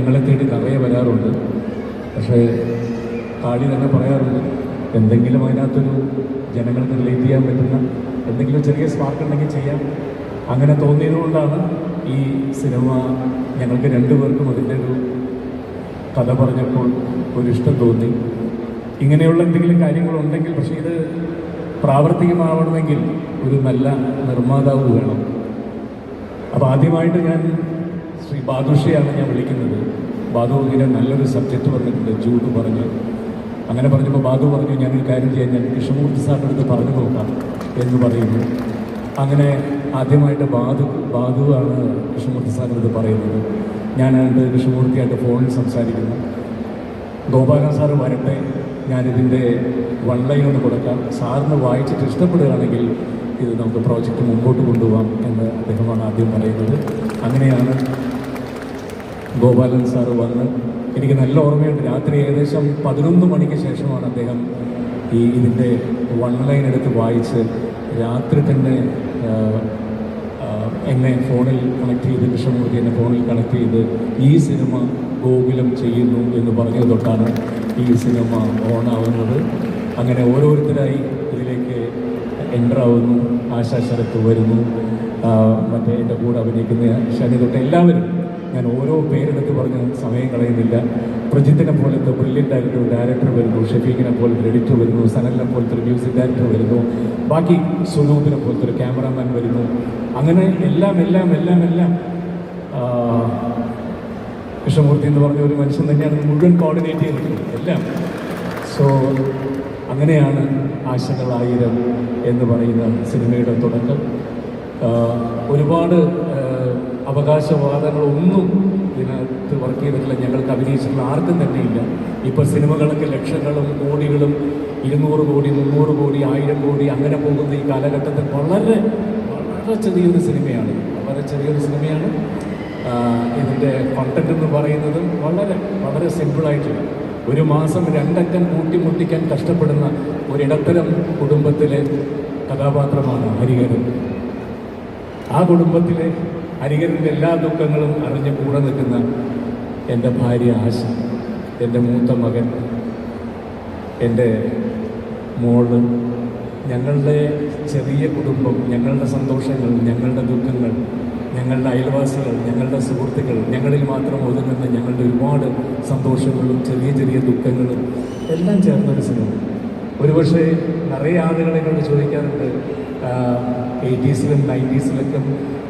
ഞങ്ങളെ തേടി നിറയെ വരാറുണ്ട്. പക്ഷേ താടി തന്നെ പറയാറുണ്ട്. എന്തെങ്കിലും അതിനകത്തൊരു ജനങ്ങൾക്ക് റിലേറ്റ് ചെയ്യാൻ പറ്റുന്ന എന്തെങ്കിലും ചെറിയ സ്പാർക്ക് ഉണ്ടെങ്കിൽ ചെയ്യാം. അങ്ങനെ തോന്നിയതുകൊണ്ടാണ് ഈ സിനിമ ഞങ്ങൾക്ക് രണ്ടുപേർക്കും അതിന്റെ ഒരു കഥ പറഞ്ഞപ്പോൾ ഒരു ഇഷ്ടം തോന്നി. ഇങ്ങനെയുള്ള എന്തെങ്കിലും കാര്യങ്ങളുണ്ടെങ്കിൽ പക്ഷേ ഇത് പ്രാവർത്തികമാവണമെങ്കിൽ ഒരു നല്ല നിർമ്മാതാവ് വേണം. അപ്പോൾ ആദ്യമായിട്ട് ഞാൻ ശ്രീ ബാദുഷയാണ് ഞാൻ വിളിക്കുന്നത്. ബാധു ഇങ്ങനെ നല്ലൊരു സബ്ജക്റ്റ് പറഞ്ഞിട്ടുണ്ട് ജൂഡ് പറഞ്ഞു. അങ്ങനെ പറഞ്ഞപ്പോൾ ബാധു പറഞ്ഞു ഞാനൊരു കാര്യം ചെയ്യാൻ ഞാൻ കൃഷ്ണമൂർത്തി സാറിന്റെ അടുത്ത് പറഞ്ഞു നോക്കാം എന്ന് പറയുന്നു. അങ്ങനെ ആദ്യമായിട്ട് ബാധു ബാദുവാണ് കൃഷ്ണമൂർത്തി സാറിന്റെ അടുത്ത് പറയുന്നത്. ഞാനായിട്ട് കൃഷ്ണമൂർത്തിയായിട്ട് ഫോണിൽ സംസാരിക്കുന്നു. ഗോപാലൻ സാറ് വരട്ടെ. ഞാനിതിന്റെ വൺ ലൈൻ ഒന്ന് കൊടുക്കാം. സാറിന് വായിച്ചിട്ട് ഇഷ്ടപ്പെടുകയാണെങ്കിൽ ഇത് നമുക്ക് പ്രോജക്റ്റ് മുമ്പോട്ട് കൊണ്ടുപോകാം എന്ന് അദ്ദേഹമാണ് ആദ്യം പറയുന്നത്. അങ്ങനെയാണ് ഗോപാലൻ സാറ് വന്ന് എനിക്ക് നല്ല ഓർമ്മയുണ്ട്. രാത്രി ഏകദേശം പതിനൊന്ന് മണിക്ക് ശേഷമാണ് അദ്ദേഹം ഈ ഇതിന്റെ വൺ ലൈൻ എടുത്ത് വായിച്ച് രാത്രി തന്നെ എന്നെ ഫോണിൽ കണക്ട് ചെയ്ത് കൃഷ്ണമൂർത്തി എന്നെ ഫോണിൽ കണക്ട് ചെയ്ത് ഈ സിനിമ ഗോകുലം ചെയ്യുന്നു എന്ന് പറഞ്ഞത് തൊട്ടാണ് ഈ സിനിമ ഓണാവുന്നത് അങ്ങനെ ഓരോരുത്തരായി ഇതിലേക്ക് എന്റർ ആവുന്നു ആശാശരത്ത് വരുന്നു മറ്റേ എന്റെ കൂടെ അഭിനയിക്കുന്ന ശനി തൊട്ട് എല്ലാവരും ഞാൻ ഓരോ പേരെടുത്ത് പറഞ്ഞ് സമയം കളയുന്നില്ല. പ്രജിത്തിനെ പോലത്തെ ബ്രില്യന്റ് ആയിട്ട് ഒരു ഡയറക്ടർ വരുന്നു ഷെഫീഖിനെ പോലത്തെ എഡിറ്റർ വരുന്നു സനലിനെ പോലത്തെ ഒരു മ്യൂസിക് ഡയറക്ടർ വരുന്നു. ബാക്കി സുനൂപിനെ പോലത്തെ ഒരു ക്യാമറാമാൻ വരുന്നു. അങ്ങനെ എല്ലാം എല്ലാം എല്ലാം എല്ലാം. കൃഷ്ണമൂർത്തി എന്ന് പറഞ്ഞ ഒരു മനുഷ്യൻ തന്നെയാണ് മുഴുവൻ കോർഡിനേറ്റ് ചെയ്തിട്ടുള്ളത് എല്ലാം. സോ അങ്ങനെയാണ് ആശകളായിരം എന്ന് പറയുന്ന സിനിമയുടെ തുടക്കം. ഒരുപാട് അവകാശവാദങ്ങളൊന്നും ഇതിനകത്ത് വർക്ക് ചെയ്തിട്ടില്ല. ഞങ്ങൾക്ക് അഭിനയിച്ചിട്ടുള്ള ആർക്കും തന്നെയില്ല ഇപ്പോൾ സിനിമകളൊക്കെ ലക്ഷങ്ങളും കോടികളും ഇരുന്നൂറ് കോടി മുന്നൂറ് കോടി ആയിരം കോടി അങ്ങനെ പോകുന്ന ഈ കാലഘട്ടത്തിൽ വളരെ വളരെ ചെറിയൊരു സിനിമയാണ്. വളരെ ചെറിയൊരു സിനിമയാണ്. ഇതിന്റെ കണ്ടന്റ് എന്ന് പറയുന്നത് വളരെ വളരെ സിമ്പിളായിട്ടുള്ള ഒരു മാസം രണ്ടക്കം കൂട്ടിമുട്ടിക്കാൻ കഷ്ടപ്പെടുന്ന ഒരിടത്തരം കുടുംബത്തിലെ കഥാപാത്രമാണ് ഹരിഹരൻ. ആ കുടുംബത്തിലെ ഹരിഹരന്റെ എല്ലാ ദുഃഖങ്ങളും അറിഞ്ഞ് കൂടെ നിൽക്കുന്ന എന്റെ ഭാര്യ ആശ എന്റെ മൂത്ത മകൻ എന്റെ മോൾ ഞങ്ങളുടെ ചെറിയ കുടുംബം ഞങ്ങളുടെ സന്തോഷങ്ങൾ ഞങ്ങളുടെ ദുഃഖങ്ങൾ ഞങ്ങളുടെ അയൽവാസികൾ ഞങ്ങളുടെ സുഹൃത്തുക്കൾ ഞങ്ങളിൽ മാത്രം ഒതുങ്ങുന്ന ഞങ്ങളുടെ ഒരുപാട് സന്തോഷങ്ങളും ചെറിയ ചെറിയ ദുഃഖങ്ങളും എല്ലാം ചേർന്നൊരു സിനിമ. ഒരുപക്ഷെ നിറയെ ആളുകളെ കൊണ്ട് ചോദിക്കാറുണ്ട് എയ്റ്റീസിലും നയന്റീസിലൊക്കെ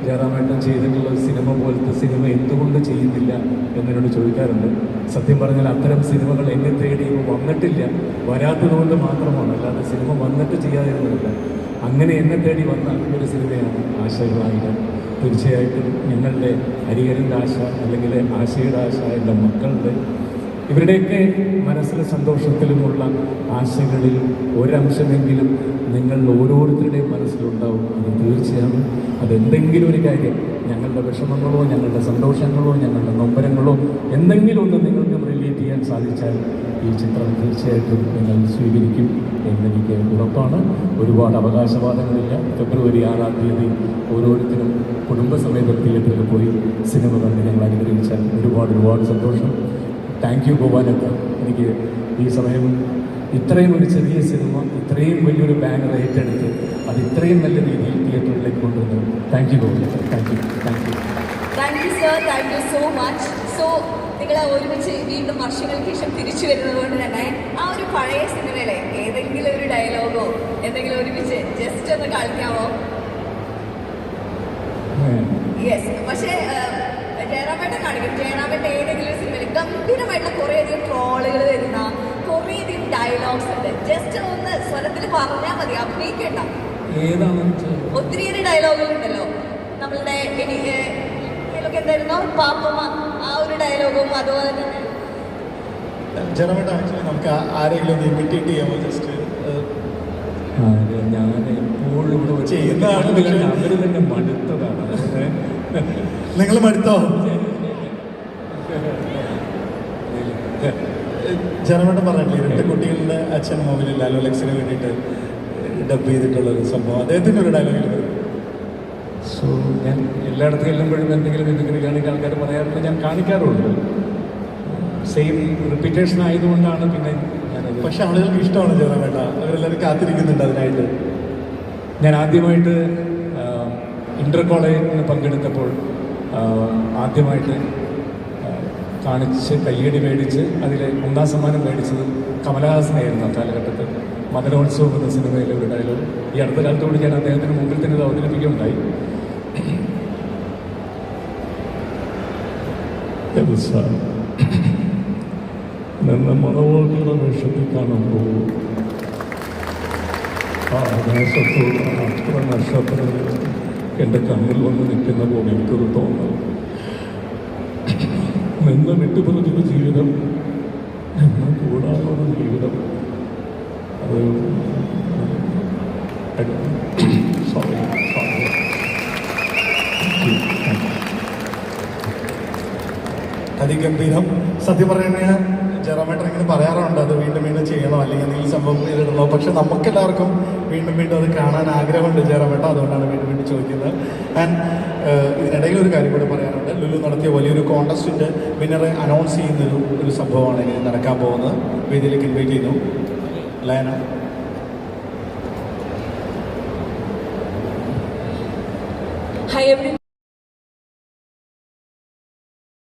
ജയറാമേട്ടൻ ചെയ്തിട്ടുള്ള ഒരു സിനിമ പോലത്തെ സിനിമ എന്തുകൊണ്ട് ചെയ്യുന്നില്ല എന്നതിനോട് ചോദിക്കാറുണ്ട്. സത്യം പറഞ്ഞാൽ അത്തരം സിനിമകൾ എന്നെ തേടി വന്നിട്ടില്ല. വരാത്തതുകൊണ്ട് മാത്രമാണ്. അല്ലാതെ സിനിമ വന്നിട്ട് ചെയ്യാതിരുന്നില്ല. അങ്ങനെ എന്നെ തേടി വന്ന ഒരു സിനിമയാണ് ആശയവാഹിക തീർച്ചയായിട്ടും ഞങ്ങളുടെ ഹരിഹരന്റെ ആശ അല്ലെങ്കിൽ ആശയുടെ ആശ എന്റെ മക്കളുടെ ഇവരുടെയൊക്കെ മനസ്സിലെ സന്തോഷത്തിലുമുള്ള ആശകളിൽ ഒരംശമെങ്കിലും നിങ്ങൾ ഓരോരുത്തരുടെയും മനസ്സിലുണ്ടാവും. അത് തീർച്ചയാണ് അതെന്തെങ്കിലും ഒരു കാര്യം ഞങ്ങളുടെ വിഷമങ്ങളോ ഞങ്ങളുടെ സന്തോഷങ്ങളോ ഞങ്ങളുടെ നൊമ്പരങ്ങളോ എന്തെങ്കിലും ഒന്ന് നിങ്ങൾക്ക് റിലേറ്റ് ചെയ്യാൻ സാധിച്ചാൽ ഈ ചിത്രം തീർച്ചയായിട്ടും നിങ്ങൾ സ്വീകരിക്കും എന്നെനിക്ക് ഉറപ്പാണ്. ഒരുപാട് അവകാശവാദങ്ങളില്ല. ഫെബ്രുവരി ആറാം തീയതി ഓരോരുത്തരും കുടുംബസമേതം തിയേറ്ററിൽ പോയി സിനിമ കണ്ട് ഞങ്ങൾ അനുഗ്രഹിച്ചാൽ ഒരുപാട് ഒരുപാട് സന്തോഷം. Thank you Gopalath. എനിക്ക് ഈ സമയം ഇത്രയും ഒരു ചെറിയ സിനിമ ഇത്രയും വലിയൊരു ബാനർ ഏറ്റെടുത്ത് അത് ഇത്രയും നല്ല രീതിയിൽ തിയേറ്ററിലേക്ക് കൊണ്ടുവന്നു. Thank you Gopalath. Thank you. Thank you. Thank you sir. Thank you so much. So നിങ്ങൾ ഒരുമിച്ച് വീണ്ടും വർഷങ്ങൾക്ക് ശേഷം തിരിച്ചു വരുന്നത് കൊണ്ട് തന്നെ ആ ഒരു പഴയ സിനിമയിലെ ഏതെങ്കിലും ഒരു ഡയലോഗോ എന്തെങ്കിലും ഒരുമിച്ച് ജസ്റ്റ് ഒന്ന് കളിക്കാമോ യെസ് പക്ഷേ ജയറാമേട്ടൻ കാണിക്കും. ജയറാമേട്ടൻ ഏതെങ്കിലും ഒരു സിനിമയിൽ ഗംഭീരമായിട്ടുള്ള കുറേയധികം ട്രോളുകൾ വരുന്ന കുറേയധികം ഡയലോഗ്സ് ഉണ്ട്. ജസ്റ്റ് ഒന്ന് സ്വരത്തിൽ പറഞ്ഞാൽ മതി. അഭിനയിക്കേണ്ട. ഒത്തിരിയേറെ ഡയലോഗുകൾ ഉണ്ടല്ലോ. നമ്മളുടെ എനിക്ക് ഇതിലൊക്കെ എന്തായിരുന്നു? പാപ്പമ്മ ആ ഒരു ഡയലോഗും അതുപോലെ തന്നെ. ജനമേട്ട ആക്ച്വലി നമുക്ക് ആ- ആരെങ്കിലും ഒന്ന് ഇമിറ്റേറ്റ് ചെയ്യാമോ? ജസ്റ്റ് ഞാൻ എപ്പോഴും ഇവിടെ ചെയ്യുന്നതാണ് തന്നെ മടുത്തതാണ് നിങ്ങൾ മടുത്തോ? ജനമേട്ട പറഞ്ഞില്ലേ രണ്ട് കുട്ടികളുടെ അച്ഛൻ മൂവിൽ ലാലോ ലക്സിന് വേണ്ടിയിട്ട് ഡബ് ചെയ്തിട്ടുള്ള ഒരു സംഭവം. അദ്ദേഹത്തിന്റെ ഒരു ഡയലോഗിൽ വരും. സോ ഞാൻ എല്ലായിടത്തും ചെല്ലുമ്പോഴും എന്തെങ്കിലും എന്തെങ്കിലും കാണിക്കാൻ ആൾക്കാർ പറയാറുണ്ട്. ഞാൻ കാണിക്കാറുണ്ട്. സെയിം റിപ്പീറ്റേഷൻ ആയതുകൊണ്ടാണ് പിന്നെ ഞാനത് പക്ഷെ ആളുകൾക്ക് ഇഷ്ടമാണ് ജനമേട്ട അവരെല്ലാവരും കാത്തിരിക്കുന്നുണ്ട് അതിനായിട്ട്. ഞാൻ ആദ്യമായിട്ട് ഇന്റർ കോളേജിൽ പങ്കെടുത്തപ്പോൾ ആദ്യമായിട്ട് കാണിച്ച് കയ്യടി മേടിച്ച് അതിൽ ഒന്നാം സമ്മാനം മേടിച്ചത് കമലഹാസനായിരുന്നു ആ കാലഘട്ടത്തിൽ മതനോത്സവം എന്ന സിനിമയിലെ ഒരു ഡയലോഗ് ഈ അടുത്ത കാലത്തോട് ഞാൻ അദ്ദേഹത്തിന് മുമ്പിൽ തന്നെ ഇത് അവതരിപ്പിക്കുകയുണ്ടായി നിന്ന് മതവാദികളുടെ വേഷത്തിൽ കാണുമ്പോൾ ആ ആകാശത്തോട് എന്റെ കണ്ണിൽ വന്ന് നിൽക്കുന്ന പോലെ എനിക്കൊരു തോന്നൽ. നിന്ന് വിട്ടുപറഞ്ഞൊരു ജീവിതം നിന്ന് കൂടാനുള്ള ജീവിതം. അത് അതിഗംഭീരം സത്യം പറയുന്നത് ജയറാമേട്ടൻ ഇങ്ങനെ പറയാറുണ്ട് അത് വീണ്ടും വീണ്ടും ചെയ്യണോ? അല്ലെങ്കിൽ എന്തെങ്കിലും സംഭവം നേരിടണോ പക്ഷെ നമുക്കെല്ലാവർക്കും വീണ്ടും വീണ്ടും അത് കാണാൻ ആഗ്രഹമുണ്ട് ജയറാമേട്ട. അതുകൊണ്ടാണ് വീണ്ടും വീണ്ടും ചോദിക്കുന്നത്. ആൻഡ് ഇതിനിടയിൽ ഒരു കാര്യം കൂടി പറയാനുണ്ട്. ലുലു നടത്തിയ വലിയൊരു കോൺടസ്റ്റിന്റെ വിന്നറെ അനൗൺസ് ചെയ്യുന്നൊരു ഒരു സംഭവമാണ് ഇനി നടക്കാൻ പോകുന്നത്. വേദിയിലേക്ക് ഇൻവൈറ്റ് ചെയ്യുന്നു ലയന. Hi everyone.